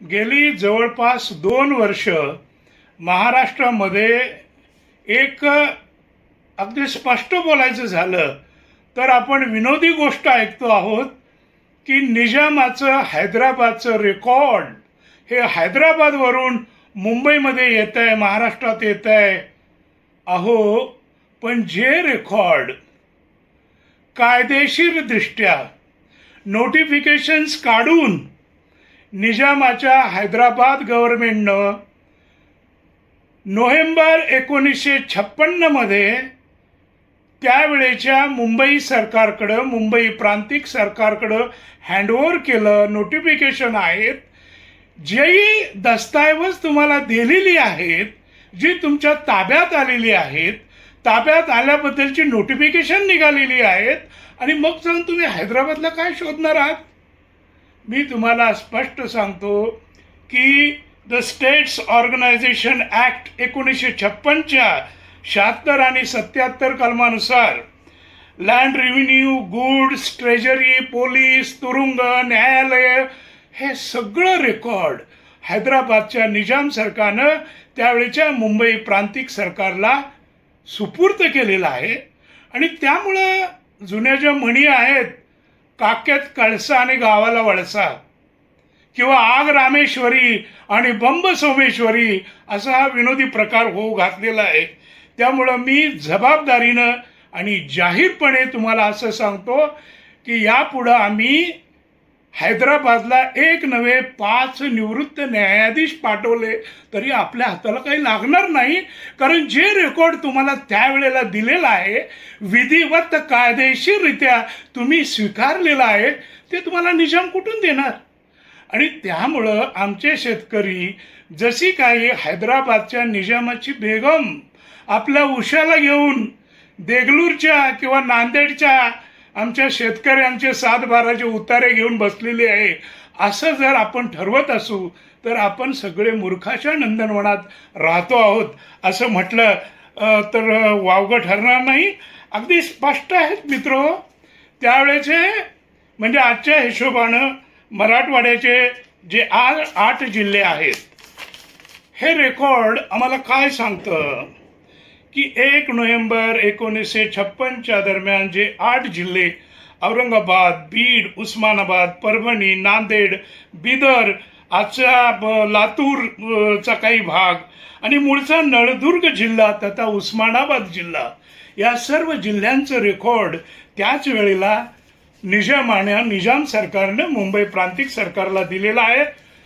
गेली जवळपास दोन वर्ष महाराष्ट्रामध्ये एक अगदी स्पष्ट बोलायचं झालं तर आपण विनोदी गोष्ट ऐकतो आहोत की निजामाचं हैदराबादचं रेकॉर्ड हे हैदराबादवरून मुंबईमध्ये येत आहे महाराष्ट्रात येत आहे अहो पण जे रेकॉर्ड कायदेशीरदृष्ट्या नोटिफिकेशन्स काढून निजामाच्या हैदराबाद गव्हर्मेंटनं नोव्हेंबर एकोणीसशे छप्पन्नमध्ये त्यावेळेच्या मुंबई सरकारकडं मुंबई प्रांतिक सरकारकडं हँडओव्हर केलं नोटिफिकेशन आहेत. जी दस्तऐवज तुम्हाला दिलेली आहेत जी तुमच्या ताब्यात आलेली आहेत. ताब्यात आल्याबद्दलची नोटिफिकेशन निघालेली आहेत. आणि मग जाऊन तुम्ही हैदराबादला काय शोधणार आहात? मी तुम्हाला स्पष्ट सांगतो की द स्टेट्स ऑर्गनायझेशन ॲक्ट एकोणीसशे छप्पनच्या शहात्तर आणि सत्याहत्तर कलमानुसार land revenue goods treasury police तुरुंग न्यायालय हे सगळं रेकॉर्ड हैदराबादच्या निजाम सरकारनं त्यावेळेच्या मुंबई प्रांतिक सरकारला सुपूर्त केलेलं आहे. आणि त्यामुळं जुन्या ज्या म्हणी आहेत काक्यात कळसा आणि गावाला वळसा. किंवा आग रामेश्वरी आणि बंब सोमेश्वरी असा हा विनोदी प्रकार होऊ घातलेला आहे. त्यामुळं मी जबाबदारीनं आणि जाहीरपणे तुम्हाला असं सांगतो की यापुढं आम्ही हैदराबादला एक नव्हे पाच निवृत्त न्यायाधीश पाठवले तरी आपल्या हाताला काही लागणार नाही. कारण जे रेकॉर्ड तुम्हाला त्यावेळेला दिलेलं आहे विधिवत कायदेशीररित्या तुम्ही स्वीकारलेलं आहे ते तुम्हाला निजाम कुठून देणार? आणि त्यामुळं आमचे शेतकरी जशी काही हैदराबादच्या निजामाची बेगम आपल्या उशाला घेऊन देगलूरच्या किंवा नांदेडच्या आमच्या शेतकऱ्यांचे सात बाराचे उतारे घेऊन बसलेले आहे. असं जर आपण ठरवत असू तर आपण सगळे मूर्खाच्या नंदनवनात राहतो आहोत असं म्हटलं तर वावगं ठरणार नाही. अगदी स्पष्ट आहेत मित्र. त्यावेळेचे म्हणजे आजच्या हिशोबानं मराठवाड्याचे जे आज आठ जिल्हे आहेत हे रेकॉर्ड आम्हाला काय सांगतं? की एक नोव्हेंबर एकोणीसशे छप्पनच्या दरम्यान जे आठ जिल्हे औरंगाबाद बीड उस्मानाबाद परभणी नांदेड बिदर आजचा ब- काही भाग आणि मूळचा नळदुर्ग जिल्हा तथा उस्मानाबाद जिल्हा या सर्व जिल्ह्यांचं रेकॉर्ड त्याच वेळेला निजामाने निजाम सरकारने मुंबई प्रांतिक सरकारला दिलेला आहे.